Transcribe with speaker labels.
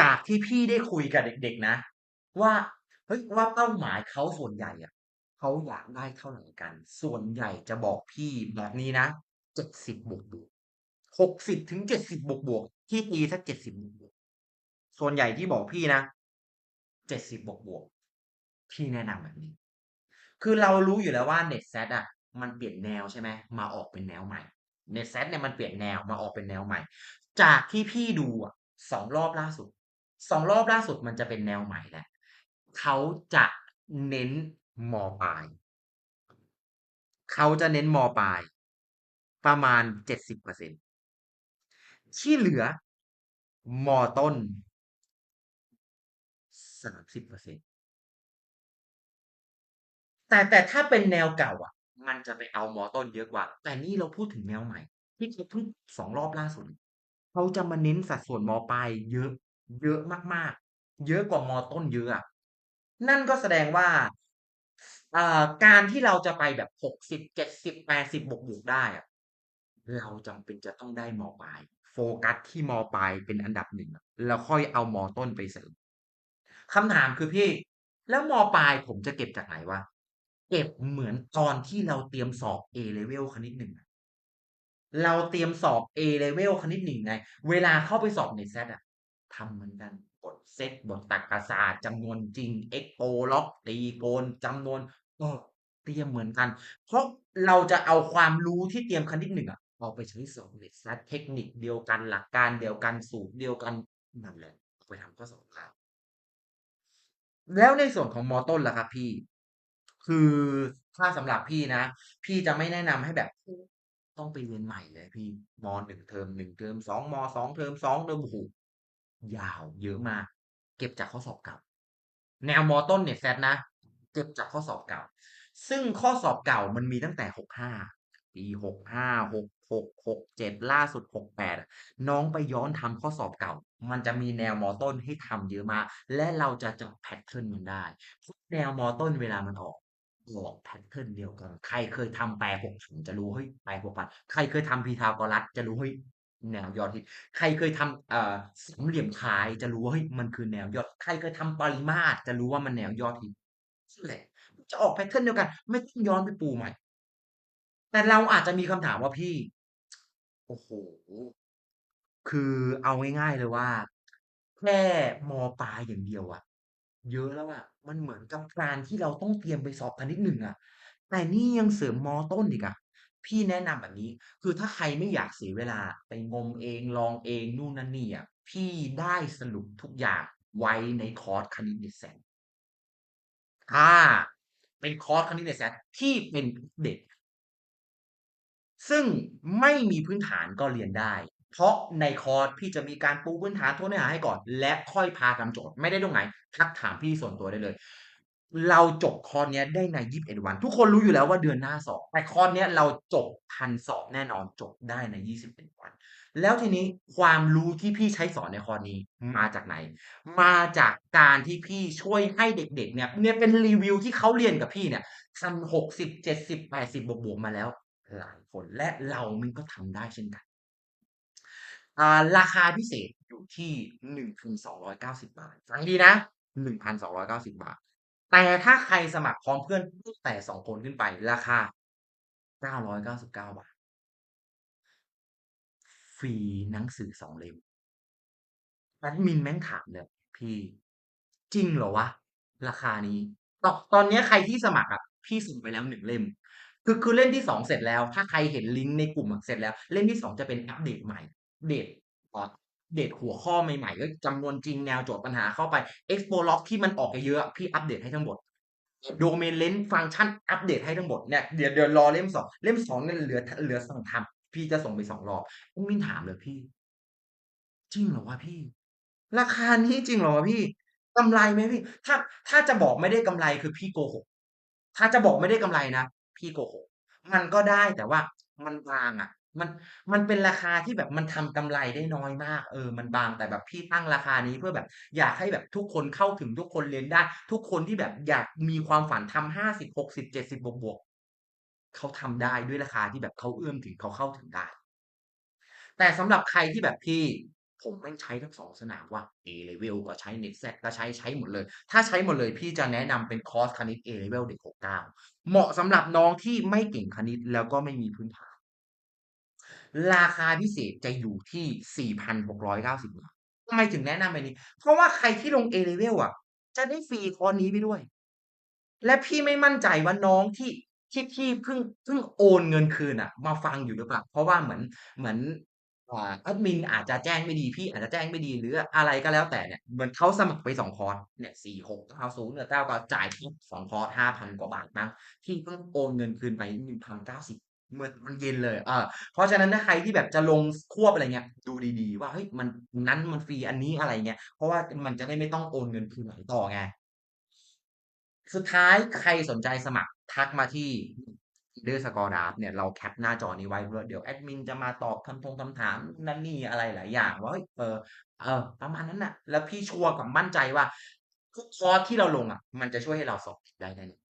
Speaker 1: จากที่พี่ได้คุยกับเด็ก ๆ นะ ว่าเฮ้ยว่าเป้าหมายเขาส่วนใหญ่อะเขาอยากได้เท่าไหร่กัน ส่วนใหญ่จะบอกพี่แบบนี้นะ70บบวกๆ60-70บถึงเจ็ดสิบบวกๆพี่ตีสัก70บบวกๆส่วนใหญ่ที่บอกพี่นะ70บบวกๆพี่แนะนำแบบนี้ คือเรารู้อยู่แล้วว่า NetSat อะมันเปลี่ยนแนวใช่ไหมมาออกเป็นแนวใหม่ NetSat เนี่ยมันเปลี่ยนแนวมาออกเป็นแนวใหม่ จากที่พี่ดูอะ2รอบล่าสุด 2รอบล่าสุดมันจะเป็นแนวใหม่แหล้วเขาจะเน้นมอ.ปลายเขาจะเน้นมอ.ปลาย ประมาณเจ็ดสิบเปอร์เซ็นที่เหลือมอ.ต้นสามสิบเปอร์เซ็นแต่แต่ถ้าเป็นแนวเก่า อะ มันจะไปเอามอ.ต้นเยอะกว่า แต่นี่เราพูดถึงแนวใหม่ ที่เขาเพิ่ง2รอบล่าสุดเขาจะมาเน้นสัดส่วนมอ.ปลายเยอะ เยอะมากๆ เยอะกว่าม.ต้นเยอะนั่นก็แสดงว่าการที่เราจะไปแบบ60 70 80บแปดสิบบวกๆได้เราจำเป็นจะต้องได้ม.ปลาย โฟกัสที่ม.ปลายเป็นอันดับ1อะแล้วค่อยเอาม.ต้นไปเสริมคำถามคือพี่ แล้วม.ปลายผมจะเก็บจากไหนวะ?เก็บเหมือนตอนที่เราเตรียมสอบ A Level คณิต1อะเราเตรียมสอบ A Level คณิต1ไง เวลาเข้าไปสอบ NetSat อะ ทำเหมือนกันบทเซตบทตรรกศาสตร์จำนวนจริง Expo Log ตรีโกณจำนวนเออเตรียมเหมือนกัน เพราะเราจะเอาความรู้ที่เตรียมคณิต1อะเอาไปใช้สอบ NetSat เทคนิคเดียวกันหลักการเดียวกันสูตรเดียวกันนั่นแหละไปทำข้อสอบได้แล้วในส่วนของมอ.ต้นล่ะครับพี่ คือถ้าสำหรับพี่นะ พี่จะไม่แนะนำให้แบบต้องไปเรียนใหม่เลยพี่ม.1เทอม1เทอม2ม.2เทอม2เทอมโอ้โฮ ยาวเยอะมาก เก็บจากข้อสอบเก่า แนวมอ.ต้น NetSat นะ เก็บจากข้อสอบเก่า ซึ่งข้อสอบเก่ามันมีตั้งแต่65ปี65 66 67ล่าสุด68อะน้องไปย้อนทำข้อสอบเก่า มันจะมีแนวมอ.ต้นให้ทำเยอะมาก และเราจะจับแพตเทิร์นมันได้ทุกแนวมอ.ต้นเวลามันออกออกแพตเทิร์นเดียวกัน ใครเคยทำแปร60จะรู้เฮ้ยแปร6,000ใครเคยทำ Pythagoras จะรู้เฮ้ย แนวยอดฮิตใครเคยทำอ่าสามเหลี่ยมคายจะรู้ว่าเฮ้ยมันคือแนวยอดใครเคยทำปริมาตรจะรู้ว่ามันแนวยอดฮิตนั่นแหละจะออกแพตเทิร์นเดียวกัน ไม่ต้องย้อนไปปูใหม่ แต่เราอาจจะมีคำถามว่าพี่ โอ้โฮคือเอาง่ายๆเลยว่า แค่ม.ปลายอย่างเดียวอะเยอะแล้วอะมันเหมือนกับการที่เราต้องเตรียมไปสอบคณิต1อะแต่นี่ยังเสริมม.ต้นอีกอะ พี่แนะนำแบบนี้ คือถ้าใครไม่อยากเสียเวลาไปงมเองลองเองนู่นนั่นนี่อะพี่ได้สรุปทุกอย่างไว้ในคอร์สคณิต NetSat อาเป็นคอร์สคณิต NetSat ที่เป็นเด็ก ซึ่งไม่มีพื้นฐานก็เรียนได้ เพราะในคอร์สพี่จะมีการปูพื้นฐานทวนเนื้อหาให้ก่อน และค่อยพาทำโจทย์ไม่ได้ตรงไหนทักถามพี่ส่วนตัวได้เลย เราจบคอร์สเนี้ยได้ใน21วัน ทุกคนรู้อยู่แล้วว่าเดือนหน้าสอบแต่คอร์สเนี้ยเราจบทันสอบแน่นอนจบได้ใน21วัน แล้วทีนี้ความรู้ที่พี่ใช้สอนในคอร์สนี้มาจากไหน มาจากการที่พี่ช่วยให้เด็ก ๆ เนี่ยเนี่ยเป็นรีวิวที่เขาเรียนกับพี่เนี่ยทำ60 70 80บวกๆมาแล้ว หลายคนและเรามันก็ทำได้เช่นกันอ่าราคาพิเศษอยู่ที่1,290บาทฟังดีนะ1,290บาท แต่ถ้าใครสมัครพร้อมเพื่อนตั้งแต่2คนขึ้นไป ราคา999บาท ฟรีหนังสือ2เล่มแอดมินแม่งถามเลย"พี่ จริงเหรอวะ ราคานี้"ตตอนนี้ใครที่สมัครอะ พี่ส่งไปแล้ว1เล่ม คือคือเล่มที่2เสร็จแล้ว ถ้าใครเห็นลิงก์ในกลุ่มเสร็จแล้ว เล่มที่2จะเป็นอัปเดตใหม่เดตอ่า เดตหัวข้อใหม่ๆเฮ้ยจำนวนจริงแนวโจทย์ปัญหาเข้าไป Expo Log ที่มันออกเยอะๆพี่อัปเดตให้ทั้งหมด Domain Length ฟังก์ชันอัปเดตให้ทั้งหมดเนี่ยเดี๋ยวเดี๋ยวรอเล่ม2เล่ม2เนี่ยเหลือเหลือสั่งทำพี่จะส่งไป2รอบแอดมินถามเลย"พี่ จริงเหรอวะพี่ ราคานี้จริงเหรอวะพี่กำไรไหมพี่?"ถ้าถ้าจะบอกไม่ได้กำไรคือพี่โกหกถ้าจะบอกไม่ได้กำไรนะพี่โกหกมันก็ได้แต่ว่ามันบางอะมันมันเป็นราคาที่แบบมันทำกำไรได้น้อยมาก เออ มันบางแต่แบบพี่ตั้งราคานี้เพื่อแบบ อยากให้แบบทุกคนเข้าถึงทุกคนเรียนได้ ทุกคนที่แบบอยากมีความฝันทำ50 60 70บเจ็ดสิบบวกๆเขาทำได้ด้วยราคาที่แบบเขาเอื้อมถึงเขาเข้าถึงได้ แต่สำหรับใครที่แบบพี่ผมแม่งใช้ทั้ง2สนามว่ะ A-level ก็ใช้ NEXT-Z ก็ใช้ใช้หมดเลย ถ้าใช้หมดเลยพี่จะแนะนำเป็นคอร์สคณิต A-level เด็ก69เหมาะสำหรับน้องที่ไม่เก่งคณิตแล้วก็ไม่มีพื้นฐาน ราคาพิเศษจะอยู่ที่ 4,690 บาททำไมถึงแนะนำอันนี้ เพราะว่าใครที่ลง A-level อะ จะได้ฟรีคอร์สนี้ไปด้วย และพี่ไม่มั่นใจว่าน้องที่ที่ที่เพิ่งเพิ่งโอนเงินคืนอะ มาฟังอยู่หรือเปล่า เพราะว่าเหมือนเหมือนอ่าแอดมินอาจจะแจ้งไม่ดีพี่อาจจะแจ้งไม่ดีหรืออะไรก็แล้วแต่เนี่ยเหมือนเขาสมัครไป2คอร์สเนี่ย4690เนี่ยแต้วก็จ่ายไป2คอร์ส5,000กว่าบาทมั้งพี่เพิ่งโอนเงินคืนไป1,090เเมื่อตอนเย็นเลยเออเพราะฉะนั้นถ้าใครที่แบบจะลงควบอะไรเงี้ย ดูดีๆ ว่าเฮ้ยมันนั้นมันฟรีอันนี้อะไรเงี้ย เพราะว่ามันจะได้ไม่ต้องโอนเงินคืนหลังต่อไง สุดท้ายใครสนใจสมัครทักมาที่ underscore draft เนี่ยเราแคปหน้าจอนี้ไว้ด้วเดี๋ยวแอดมินจะมาตอบคำทงคำถามนั่นนี่อะไรหลายอย่างว่าเฮ้ยเออเออ ประมาณนั้นน่ะ แล้วพี่ชัวร์กับมั่นใจว่าทุกคอร์สที่เราลงอะ มันจะช่วยให้เราสอบได้แน่นอน